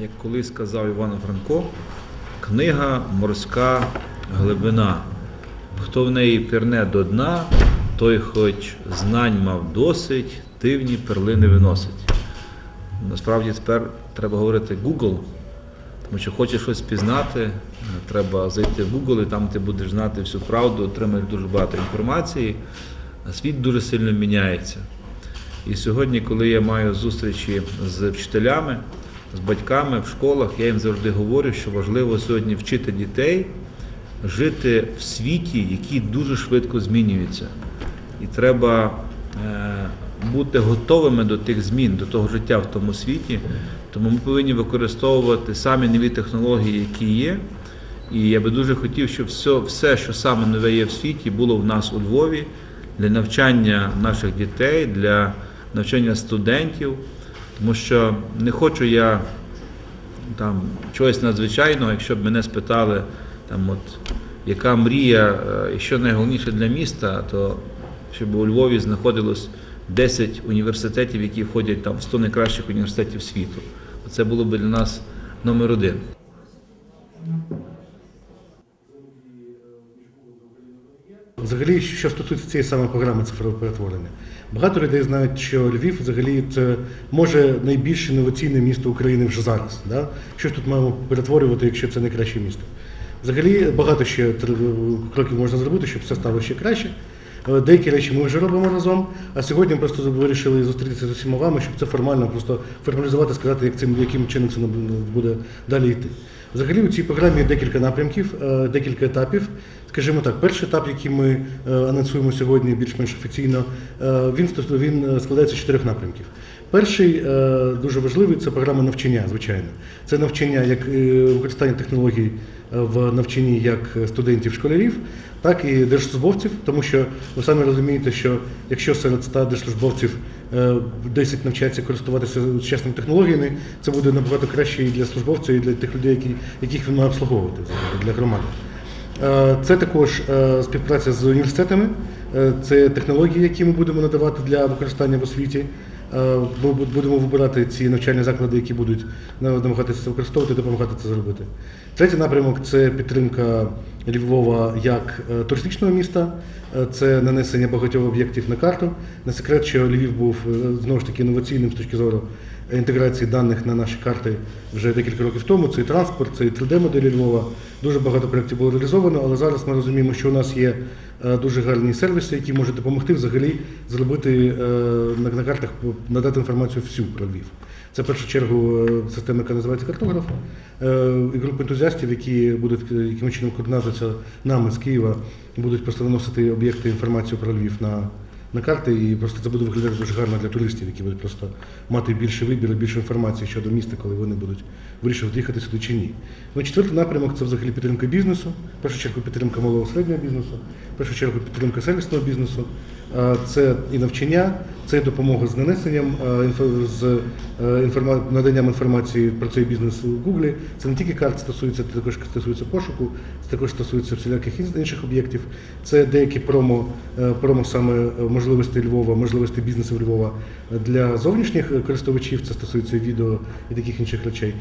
як колись сказав Іван Франко, книга морська глибина. Хто в неї пірне до дна, той хоч знань мав досить, дивні перлини виносить. Насправді тепер треба говорити Google, тому що хочеш щось пізнати, треба зайти в Google, і там ти будеш знати всю правду, отримаєш дуже багато інформації. А світ дуже сильно міняється. І сьогодні, коли я маю зустрічі з вчителями, з батьками в школах, я їм завжди говорю, що важливо сьогодні вчити дітей жити в світі, який дуже швидко змінюється. І треба е, бути готовими до тих змін, до того життя в тому світі. Тому ми повинні використовувати самі нові технології, які є. І я би дуже хотів, щоб все, все, що саме нове є в світі, було в нас у Львові для навчання наших дітей, для навчання студентів. Тому що не хочу я там чогось надзвичайного, якщо б мене спитали, там, от, яка мрія е, і що найголовніше для міста, то щоб у Львові знаходилось 10 університетів, які входять там в 100 найкращих університетів світу. Це було б для нас номер один. Взагалі, що стосується цієї самої програми цифрового перетворення, багато людей знають, що Львів взагалі це може найбільш інноваційне місто України вже зараз. Да? Що ж тут маємо перетворювати, якщо це найкраще місто? Взагалі багато ще кроків можна зробити, щоб все стало ще краще. Е, Деякі речі ми вже робимо разом, а сьогодні просто вирішили зустрітися з усіма вами, щоб це формально просто формалізувати, сказати, як цим яким чином це буде далі йти. Взагалі у цій програмі є декілька напрямків, е, декілька етапів. Скажімо так, перший етап, який ми е, анонсуємо сьогодні більш-менш офіційно, е, він він складається з чотирьох напрямків. Перший дуже важливий це програма навчання, звичайно. Це навчання як використання технологій в навчанні як студентів, школярів, так і держслужбовців, тому що ви самі розумієте, що якщо серед 100 держслужбовців е, 10 навчаться користуватися сучасними технологіями, це буде набагато краще і для службовців, і для тих людей, які, яких він має обслуговувати для громади. Е, Це також е, співпраця з університетами, е, це технології, які ми будемо надавати для використання в освіті. Е, будемо вибирати ці навчальні заклади, які будуть намагатися це використовувати допомагати це зробити. Третій напрямок це підтримка Львова як е, туристичного міста, Е, це нанесення багатьох об'єктів на карту. Не секрет, що Львів був знову ж таки інноваційним з точки зору інтеграції даних на наші карти вже декілька років тому. Це і транспорт, це і 3D-моделі Львова. Дуже багато проєктів було реалізовано, але зараз ми розуміємо, що у нас є е, дуже гарні сервіси, які можуть допомогти взагалі зробити е, на, картах, надати інформацію всю про Львів. Це в першу чергу е, система, яка називається картограф, е, і група ентузіастів, які будуть е, яким чином координатися нами з Києва, будуть просто наносити об'єкти інформацію про Львів на, на карти, і просто це буде виглядати дуже гарно для туристів, які будуть просто мати більше вибір, більше інформації щодо міста, коли вони будуть вирішувати їхати сюди чи ні. Ну, четвертий напрямок це взагалі підтримка бізнесу, в першу чергу підтримка малого середнього бізнесу, в першу чергу підтримка сервісного бізнесу. Це і навчання, це і допомога з нанесенням з е, наданням інформації про цей бізнес у Гуглі. Це не тільки карт стосується, це також стосується пошуку, це також стосується всіляких інших об'єктів. Це деякі промо, е, промо саме е, можливостей Львова, можливостей бізнесу Львова для зовнішніх користувачів. Це стосується відео і таких інших речей.